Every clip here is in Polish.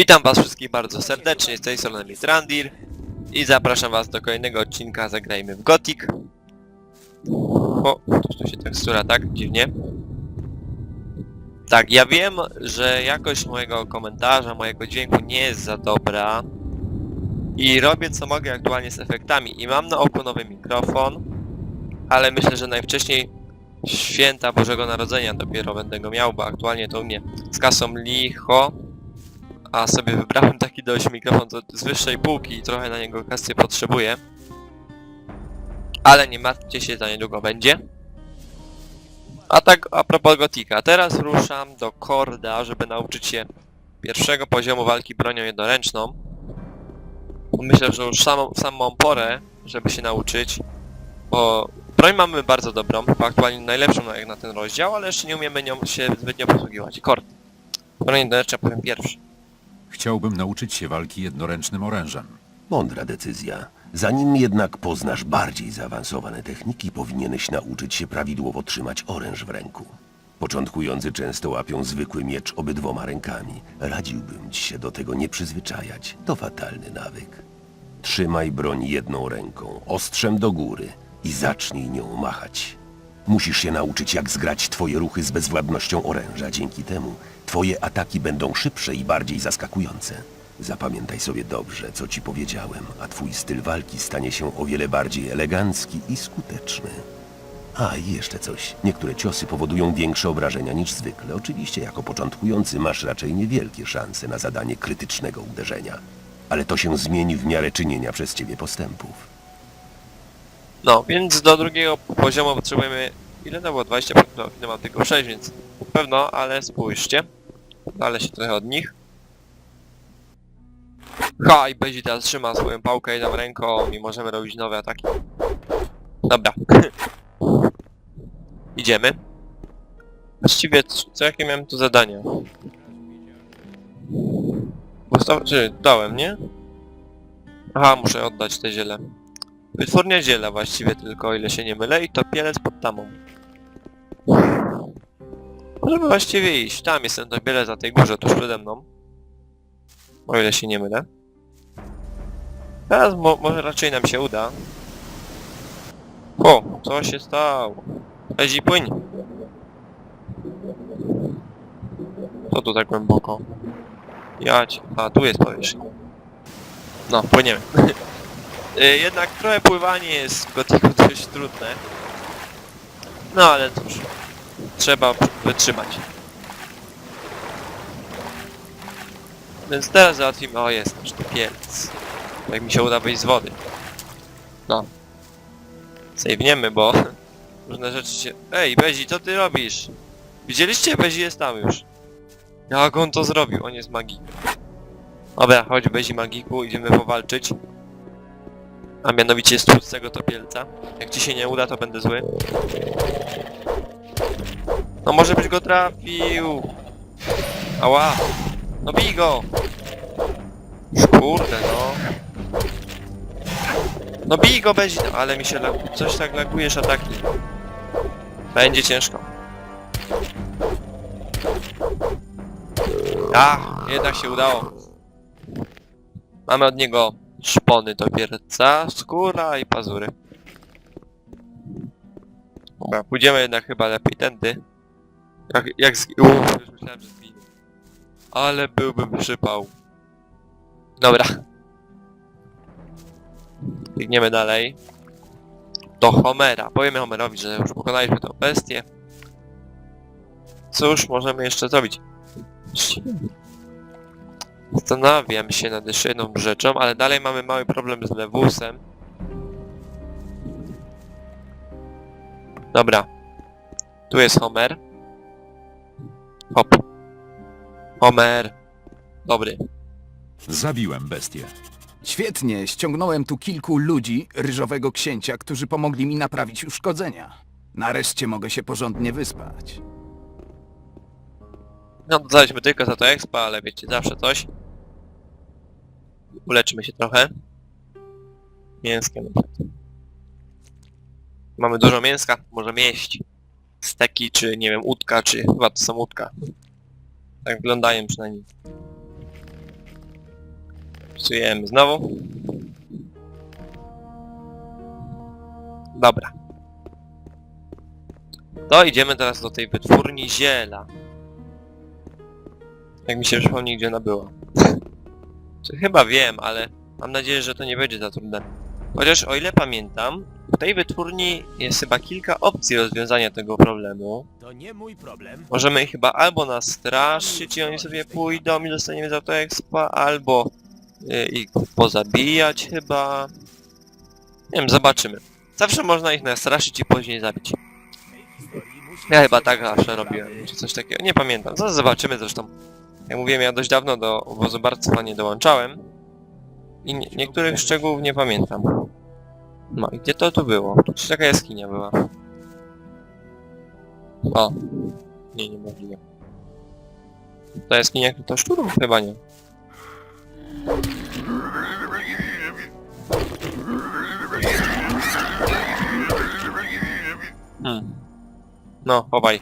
Witam was wszystkich bardzo serdecznie, z tej strony Mitrandir i zapraszam was do kolejnego odcinka Zagrajmy w Gothic. O, tu się tekstura tak dziwnie. Tak, ja wiem, że jakość mojego komentarza, mojego dźwięku nie jest za dobra i robię co mogę aktualnie z efektami i mam na oku nowy mikrofon, ale myślę, że najwcześniej święta Bożego Narodzenia dopiero będę go miał, bo aktualnie to u mnie z kasą licho, a sobie wybrałem taki dość mikrofon z wyższej półki i trochę na niego kasy potrzebuję. Ale nie martwcie się, za niedługo będzie. A tak a propos Gotika, teraz ruszam do Korda, żeby nauczyć się pierwszego poziomu walki bronią jednoręczną. Myślę, że już samą, samą porę, żeby się nauczyć, bo broń mamy bardzo dobrą, chyba aktualnie najlepszą na, jak na ten rozdział, ale jeszcze nie umiemy nią się zbytnio posługiwać. Kord. Broń jednoręczna powiem pierwszy. Chciałbym nauczyć się walki jednoręcznym orężem. Mądra decyzja. Zanim jednak poznasz bardziej zaawansowane techniki, powinieneś nauczyć się prawidłowo trzymać oręż w ręku. Początkujący często łapią zwykły miecz obydwoma rękami. Radziłbym ci się do tego nie przyzwyczajać. To fatalny nawyk. Trzymaj broń jedną ręką, ostrzem do góry i zacznij nią machać. Musisz się nauczyć, jak zgrać twoje ruchy z bezwładnością oręża. Dzięki temu twoje ataki będą szybsze i bardziej zaskakujące. Zapamiętaj sobie dobrze, co ci powiedziałem, a twój styl walki stanie się o wiele bardziej elegancki i skuteczny. A i jeszcze coś. Niektóre ciosy powodują większe obrażenia niż zwykle. Oczywiście jako początkujący masz raczej niewielkie szanse na zadanie krytycznego uderzenia. Ale to się zmieni w miarę czynienia przez ciebie postępów. No, więc do drugiego poziomu potrzebujemy... Ile to było? 20 punktów, ile mam tylko 6, więc pewno, ale spójrzcie. Dalej się trochę od nich. Ha, i Bezi teraz trzyma swoją pałkę jedną ręką i możemy robić nowe ataki. Dobra. Idziemy. Właściwie, co jakie miałem tu zadania? Ustaw... Czy dałem, nie? Aha, muszę oddać te ziele. Wytwórnia ziela właściwie tylko, o ile się nie mylę, i to pielec pod tamą. Możemy właściwie iść. Tam jest ten topielec na tej górze, tuż przede mną. O ile się nie mylę. Teraz mo może raczej nam się uda. O, co się stało? Ezi płyń. Co tu tak głęboko? Jać. A, tu jest powierzchnia. No, płyniemy. Y, Jednak trochę pływanie jest w gotiku dość trudne. No ale cóż, trzeba wytrzymać. Więc teraz załatwimy... O jest, nasz topielec. Jak mi się uda wyjść z wody. No. Sejwniemy, bo różne rzeczy się... Ej, Bezi, co ty robisz? Widzieliście? Bezi jest tam już. Jak on to zrobił? On jest magikiem. Dobra, chodź Bezi magiku, idziemy powalczyć. A mianowicie z tłustego topielca. Jak ci się nie uda, to będę zły. No może byś go trafił. Ała. No bij go. Kurde no. No bij go bez... Ale mi się lag... coś tak lagujesz ataki. Będzie ciężko. A, jednak się udało. Mamy od niego szpony do pierca, skóra i pazury. Dobra, pójdziemy jednak chyba lepiej tędy. Jak, jak z... Uuu, już myślałem, że zginę. Ale byłbym przypał. Dobra. Biegniemy dalej. Do Homera. Powiemy Homerowi, że już pokonaliśmy tę bestię. Cóż możemy jeszcze zrobić? Zastanawiam się nad jeszcze jedną rzeczą, ale dalej mamy mały problem z lewusem. Dobra. Tu jest Homer. Hop. Homer. Dobry. Zabiłem bestię. Świetnie, ściągnąłem tu kilku ludzi, ryżowego księcia, którzy pomogli mi naprawić uszkodzenia. Nareszcie mogę się porządnie wyspać. No, dostaliśmy tylko za to expa, ale wiecie, zawsze coś. Uleczymy się trochę. Mięskiem. Mamy dużo mięska, możemy jeść. Steki, czy nie wiem, łódka, czy chyba to są łódka. Tak wyglądają przynajmniej. Psujemy znowu. Dobra. To idziemy teraz do tej wytwórni ziela. Jak mi się przypomni, gdzie ona była. Chyba wiem, ale mam nadzieję, że to nie będzie za trudne. Chociaż o ile pamiętam, tej wytwórni jest chyba kilka opcji rozwiązania tego problemu. To nie mój problem. Możemy ich chyba albo nastraszyć i oni sobie pójdą i dostaniemy za to expa, albo y, ich pozabijać chyba. Nie wiem, zobaczymy. Zawsze można ich nastraszyć i później zabić. Ja chyba tak zawsze robiłem, czy coś takiego. Nie pamiętam. Zaraz zobaczymy zresztą. Jak mówiłem, ja dość dawno do obozu barctwa nie dołączałem. I nie, niektórych szczegółów nie pamiętam. No i gdzie to tu było? Tu taka jaskinia była. O. Nie, niemożliwe. To jaskinia to szczurów? Chyba nie. Hmm. No, chowaj.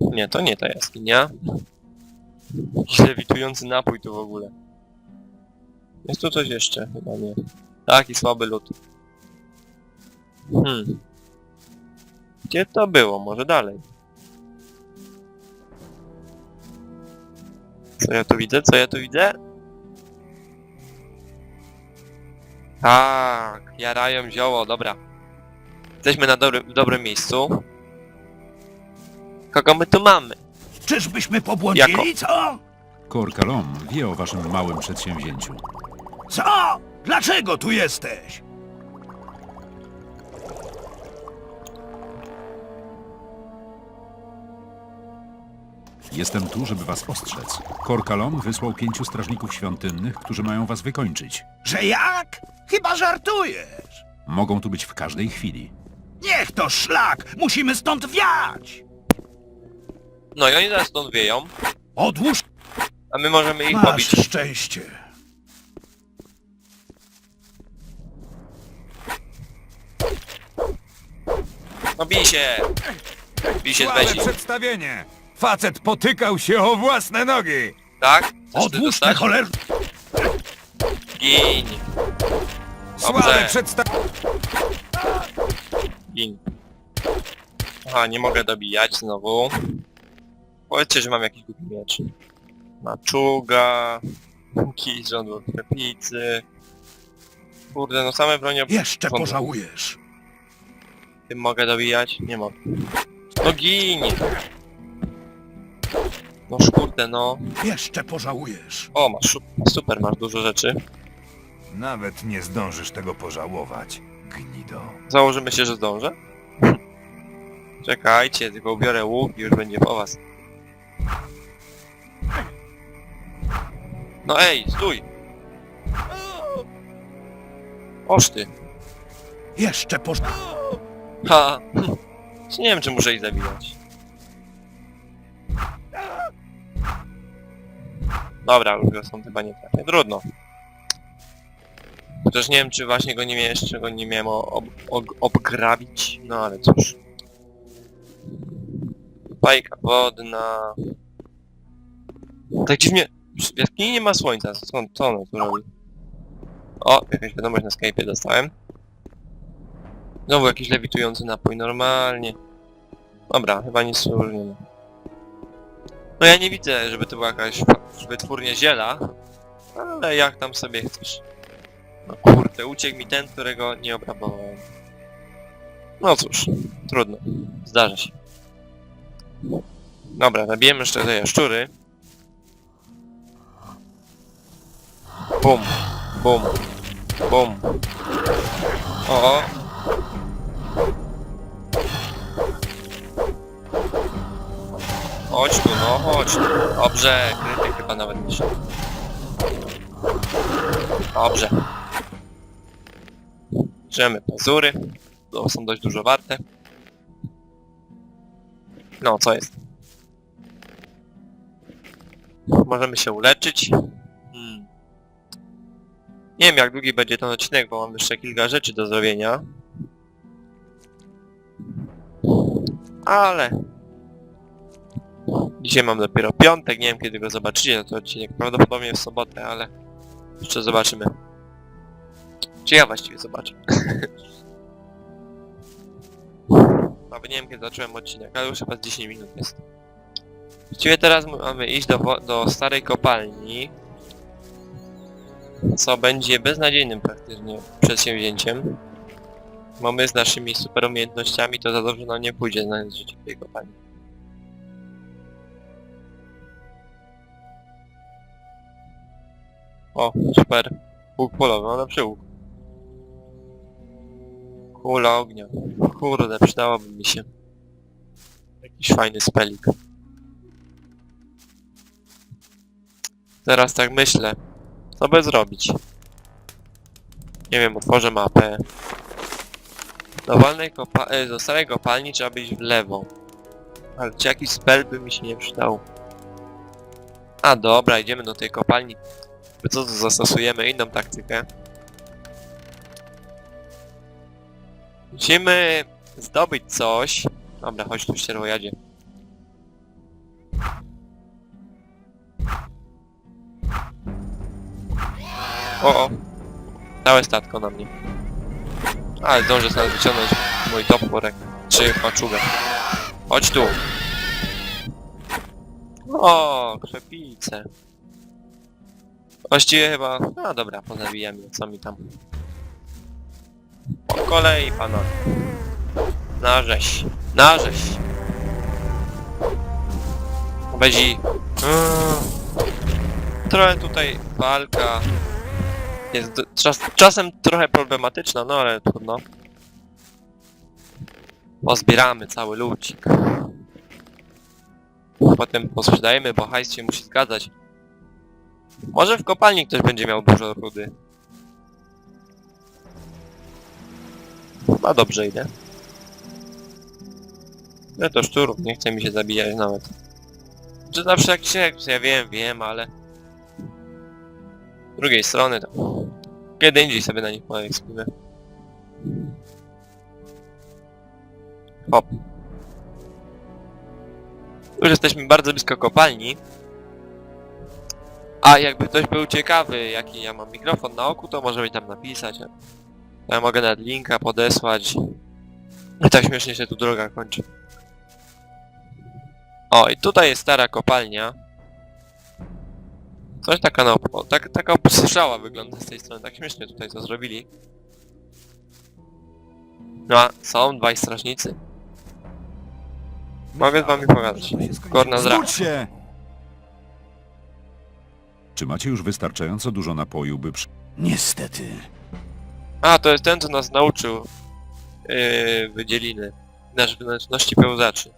Nie, to nie ta jaskinia. Jakiś lewitujący napój tu w ogóle. Jest tu coś jeszcze? Chyba nie. Taki słaby lód. Hmm. Gdzie to było? Może dalej. Co ja tu widzę? Co ja tu widzę? Tak, jarają zioło, dobra. Jesteśmy na dobrym, w dobrym miejscu. Kogo my tu mamy? Czyżbyśmy pobłądzili, co? Korkalom wie o waszym małym przedsięwzięciu. Co? Dlaczego tu jesteś? Jestem tu, żeby was ostrzec. Korkalom wysłał pięciu strażników świątynnych, którzy mają was wykończyć. Że jak? Chyba żartujesz. Mogą tu być w każdej chwili. Niech to szlak! Musimy stąd wiać! No i oni teraz stąd wieją, Odłóż a my możemy ich masz pobić. szczęście. No bij się! Bij się z Słabe bezi. przedstawienie! Facet potykał się o własne nogi! Tak? Chcesz ty Odłóż te dostać? choler... Gin! Słabe Dobrze. przedstawienie! Gin. Aha, nie mogę dobijać znowu. Powiedzcie, że mam jakiś głupi miecz. Maczuga... Kij z rządu krepicy... Kurde, no same bronie... Jeszcze rządu. pożałujesz. Tym mogę dobijać? Nie mogę. No gin! No kurde, no. Jeszcze pożałujesz. O, masz su- super, masz dużo rzeczy. Nawet nie zdążysz tego pożałować, gnido. Założymy się, że zdążę? Czekajcie, tylko ubiorę łuk i już będzie po was. No ej, stój! Oż ty. Jeszcze poż... Ha! Nie wiem, czy muszę ich zabijać. Dobra, już go są chyba nie trafię. Trudno. Chociaż nie wiem, czy właśnie go nie miałem, jeszcze go nie miałem ob, ob, obgrabić. No ale cóż. Bajka wodna. Tak dziwnie... W jaskini nie ma słońca. Skąd, co ono tu robi? O, jakaś wiadomość na Skype'ie dostałem. Znowu jakiś lewitujący napój, normalnie. Dobra, chyba nic nie. No ja nie widzę, żeby to była jakaś wytwórnia ziela, ale jak tam sobie chcesz. No kurde, uciekł mi ten, którego nie obrabowałem. No cóż, trudno. Zdarza się. Dobra, zabijemy jeszcze te jaszczury. Bum, bum, bum. O, Chodź tu, no chodź tu. Dobrze, krytyk chyba nawet nie. Dobrze. Bierzemy pazury. To są dość dużo warte. No, co jest? Możemy się uleczyć. Hmm. Nie wiem jak długi będzie ten odcinek, bo mam jeszcze kilka rzeczy do zrobienia. Ale Dzisiaj mam dopiero piątek, nie wiem kiedy go zobaczycie, to odcinek prawdopodobnie w sobotę, ale Jeszcze zobaczymy. Czy ja właściwie zobaczę? Nawet nie wiem kiedy zacząłem odcinek, ale już chyba z 10 minut jest. Właściwie teraz mamy iść do, do starej kopalni. Co będzie beznadziejnym praktycznie przedsięwzięciem. Bo my z naszymi super umiejętnościami to za dobrze nam nie pójdzie znaleźć życie w tej kopalni. O, super. Łuk polowy, no lepszy łuk. Kula ognia. Kurde, przydałoby mi się. Jakiś fajny spelik. Teraz tak myślę. Co by zrobić? Nie wiem, otworzę mapę. Do wolnej kopa e, do starej kopalni trzeba być w lewo. Ale czy jakiś spell by mi się nie przydał? A dobra, idziemy do tej kopalni. Co to zastosujemy inną taktykę. Musimy zdobyć coś. Dobra, chodź tu ścierwojadzie. O, o. Całe statko na mnie. Ale zdążę sobie wyciągnąć mój toporek. Czy maczugę. Chodź tu. O, krzepice. Właściwie chyba... A dobra, pozabijam je, co mi tam. Po kolei, pana. Narześ. Narześ. Bezi. Mm. Trochę tutaj walka jest czas, czasem trochę problematyczna, no ale trudno. Pozbieramy cały lucik. Potem posprzedajemy, bo hajs się musi zgadzać. Może w kopalni ktoś będzie miał dużo rudy. Chyba dobrze idę. Ja to szczurów, nie chce mi się zabijać nawet. Czy zawsze jak się, ja wiem, wiem, ale... Z drugiej strony to... Kiedy indziej sobie na nich poekspimy. Hop. Już jesteśmy bardzo blisko kopalni. A jakby ktoś był ciekawy, jaki ja mam mikrofon na oku, to może mi tam napisać. Ja mogę nawet linka podesłać. I tak śmiesznie się tu droga kończy. O, i tutaj jest stara kopalnia. Coś taka no, o, tak, taka obstrzała wygląda z tej strony, tak śmiesznie tutaj to zrobili. No, a są dwaj strażnicy. Mogę z wami pogadać. Gorna zra. się! Czy macie już wystarczająco dużo napoju, by przy... Niestety. A, to jest ten, co nas nauczył yy, wydzieliny. Nasz wnętrzności pełzaczy.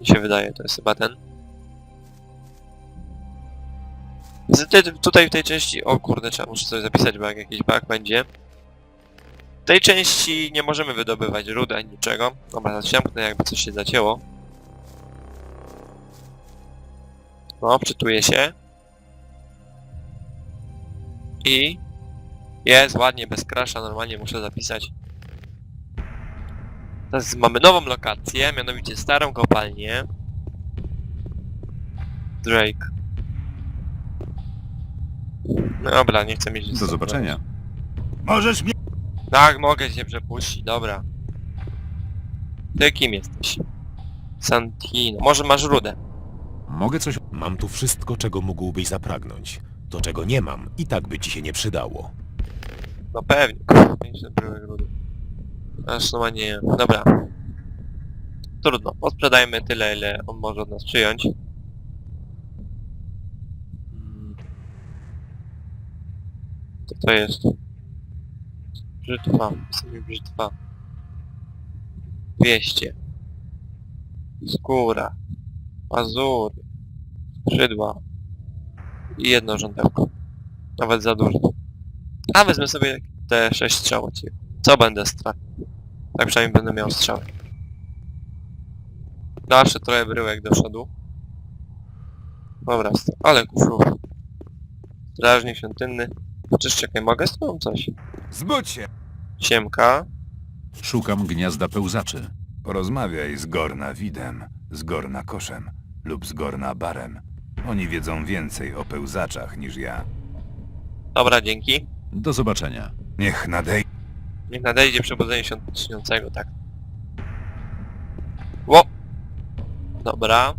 Mi się wydaje, to jest chyba ten. Tutaj w tej części... O kurde, trzeba muszę coś zapisać, bo jak jakiś bug będzie. W tej części nie możemy wydobywać rudy ani niczego. Dobra, zasiąknę jakby coś się zacięło. No, wczytuję się. I... Jest, ładnie, bez crasha, normalnie muszę zapisać. Teraz mamy nową lokację, mianowicie starą kopalnię. Drake. No dobra, nie chcę mieć... Do zobaczenia. Możesz mnie... Tak, mogę cię przepuścić, dobra. Ty kim jesteś? Santino. Może masz rudę. Mogę coś... Mam tu wszystko, czego mógłbyś zapragnąć. To, czego nie mam, i tak by ci się nie przydało. No pewnie. Rudy. Aż no nie. Dobra. Trudno. Posprzedajmy tyle, ile on może od nas przyjąć. To jest? Brzytwa. Sobie brzytwa. 200. Skóra. Pazury. Skrzydła. I jedno żądełko. Nawet za dużo. A wezmę sobie te 6 strzał. Co będę stracił? Tak przynajmniej będę miał strzały. Dalsze trochę bryłek do przodu. Dobra, ale kufrów. Strażnik świątynny. Chociaż czekaj, mogę z tobą coś? Zbudź się! Siemka. Szukam gniazda pełzaczy. Porozmawiaj z Gorna Widem, z Gorna Koszem lub z Gorna Barem. Oni wiedzą więcej o pełzaczach niż ja. Dobra, dzięki. Do zobaczenia. Niech nadejdzie. Niech nadejdzie przebudzenie śniącego, tak. Ło! Dobra.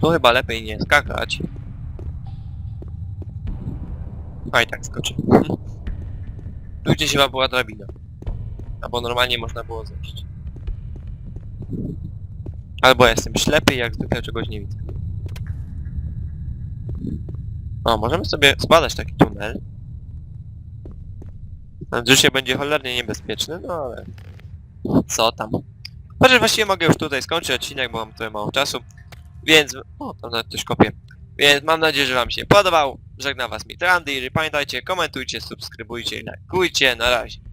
Tu chyba lepiej nie skakać. A i tak skoczy. Tu gdzieś chyba była drabina. Albo normalnie można było zejść. Albo jestem ślepy i jak zwykle czegoś nie widzę. O, możemy sobie spadać taki tunel. Życie będzie cholernie niebezpieczne, no ale... Co tam? Chociaż właściwie mogę już tutaj skończyć odcinek, bo mam tutaj mało czasu. Więc... O, tam nawet coś kopię. Więc mam nadzieję, że wam się podobał. Żegna was Mitrandy i pamiętajcie, komentujcie, subskrybujcie i lajkujcie. Na razie.